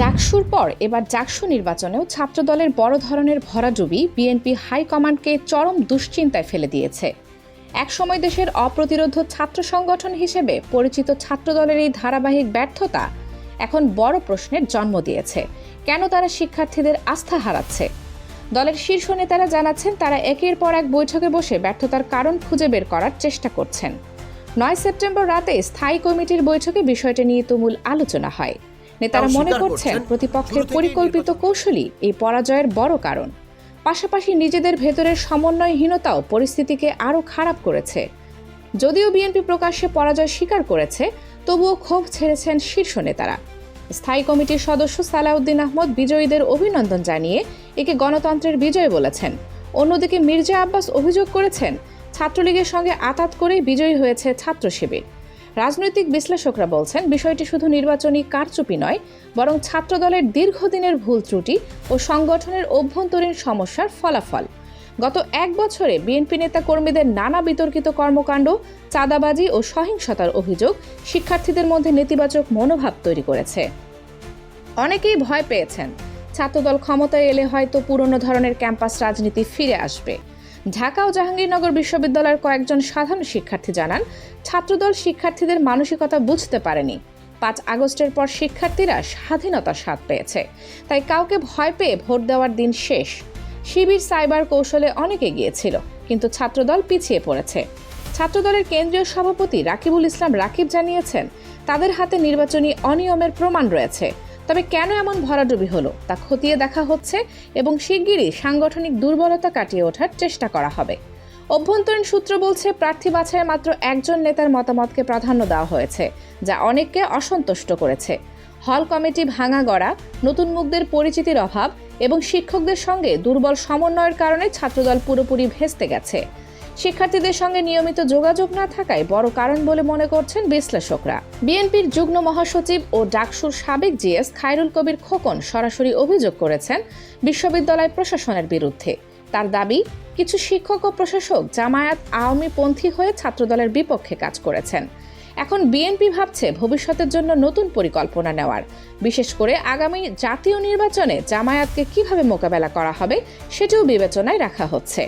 জাকসুর পর এবার জাকসু নির্বাচনেও ছাত্রদলের বড় ধরনের ভরাডুবি বিএনপি হাইকমান্ডকে চরম দুশ্চিন্তায় ফেলে দিয়েছে। একসময় দেশের অপ্রতিরোধ ছাত্র সংগঠন হিসেবে পরিচিত ছাত্রদলের এই ধারাবাহিক ব্যর্থতা এখন বড় প্রশ্নের জন্ম দিয়েছে। কেন তারা শিক্ষার্থীদের আস্থা হারাচ্ছে? দলের শীর্ষ নেতারা জানাচ্ছেন, তারা একের পর এক বৈঠকে বসে ব্যর্থতার কারণ খুঁজে বের করার চেষ্টা করছেন। নয় সেপ্টেম্বর রাতে স্থায়ী কমিটির বৈঠকে বিষয়টি নিয়ে তুমুল আলোচনা হয়। নেতারা মনে করছেন প্রতিপক্ষের পরিকল্পিত। কৌশলই এই পরাজয়ের বড় কারণ। পাশাপাশি নিজেদের ভেতরের সমন্বয়হীনতাও পরিস্থিতিকে আরও খারাপ করেছে। যদিও বিএনপি প্রকাশ্যে পরাজয় স্বীকার করেছে তবুও ক্ষোভ ছেড়েছেন শীর্ষ নেতারা। স্থায়ী কমিটির সদস্য সালাউদ্দিন আহমদ বিজয়ীদের অভিনন্দন জানিয়ে একে গণতন্ত্রের বিজয় বলেছেন। অন্যদিকে মির্জা আব্বাস অভিযোগ করেছেন ছাত্রলীগের সঙ্গে আতাত করেই বিজয়ী হয়েছে ছাত্র শিবির রাজনৈতিক বিশ্লেষকরা বলছেন, বিষয়টি শুধু নির্বাচনী কারচুপি নয়, বরং ছাত্রদলের দীর্ঘদিনের ভুল ত্রুটি ও সংগঠনের অভ্যন্তরীণ সমস্যার ফলাফল। গত এক বছরে বিএনপি নেতা কর্মীদের নানা বিতর্কিত কর্মকাণ্ড, চাঁদাবাজি ও সহিংসতার অভিযোগ শিক্ষার্থীদের মধ্যে নেতিবাচক মনোভাব তৈরি করেছে। অনেকেই ভয় পেয়েছেন, ছাত্রদল ক্ষমতায় এলে হয়তো পুরনো ধরনের ক্যাম্পাস রাজনীতি ফিরে আসবে। ঢাকা ও জাহাঙ্গীরনগর বিশ্ববিদ্যালয়ের কয়েকজন সাধারণ শিক্ষার্থী জানান, ছাত্রদল শিক্ষার্থীদের মানসিকতা বুঝতে পারেনি। পাঁচ আগস্টের পর শিক্ষার্থীরা স্বাধীনতার স্বাদ পেয়েছে। তাই কাউকে ভয় পেয়ে ভোট দেওয়ার দিন শেষ। শিবির সাইবার কৌশলে অনেকে গিয়েছিল কিন্তু ছাত্রদল পিছিয়ে পড়েছে। ছাত্রদলের কেন্দ্রীয় সভাপতি রাকিবুল ইসলাম রাকিব জানিয়েছেন, তাদের হাতে নির্বাচনী অনিয়মের প্রমাণ রয়েছে। তবে কেন এমন ভরাডুবি হলো তা খতিয়ে দেখা হচ্ছে এবং শিগগিরই সাংগঠনিক দুর্বলতা কাটিয়ে ওঠার চেষ্টা করা হবে। অভ্যন্তরীণ সূত্র বলছে, প্রার্থী বাছাইয়ে মাত্র একজন নেতার মতামতকে প্রাধান্য দেওয়া হয়েছে, যা অনেককে অসন্তুষ্ট করেছে। হল কমিটি ভাঙা গড়া, নতুন মুখদের পরিচিতির অভাব এবং শিক্ষকদের সঙ্গে দুর্বল সমন্বয়ের কারণে ছাত্রদল পুরোপুরি ভেস্তে গেছে। শিক্ষার্থীদের সঙ্গে নিয়মিত যোগাযোগ না থাকায় বড় কারণ বলে মনে করছেন বিশ্লেষকরা। বিএনপির যুগ্ম মহাসচিব ও ডাকসুর সাবেক জিএস খায়রুল কবির খোকন সরাসরি অভিযোগ করেছেন বিশ্ববিদ্যালয় প্রশাসনের বিরুদ্ধে। তার দাবি, কিছু শিক্ষক ও প্রশাসক জামায়াত আওয়ামী পন্থী হয়ে ছাত্রদলের বিপক্ষে কাজ করেছেন। এখন বিএনপি ভাবছে ভবিষ্যতের জন্য নতুন পরিকল্পনা নেওয়ার। বিশেষ করে আগামী জাতীয় নির্বাচনে জামায়াতকে কীভাবে মোকাবেলা করা হবে, সেটিও বিবেচনায় রাখা হচ্ছে।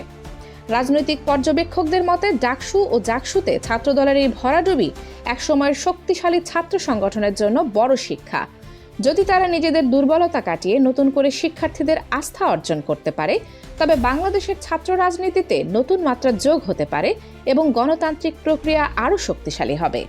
রাজনৈতিক পর্যবেক্ষকদের মতে ডাকসু ও জাকসুতে ছাত্রদলের এই ভরাডুবি একসময়ের শক্তিশালী ছাত্র সংগঠনের জন্য বড় শিক্ষা। যদি তারা নিজেদের দুর্বলতা কাটিয়ে নতুন করে শিক্ষার্থীদের আস্থা অর্জন করতে পারে, তবে বাংলাদেশের ছাত্র রাজনীতিতে নতুন মাত্রা যোগ হতে পারে এবং গণতান্ত্রিক প্রক্রিয়া আরও শক্তিশালী হবে।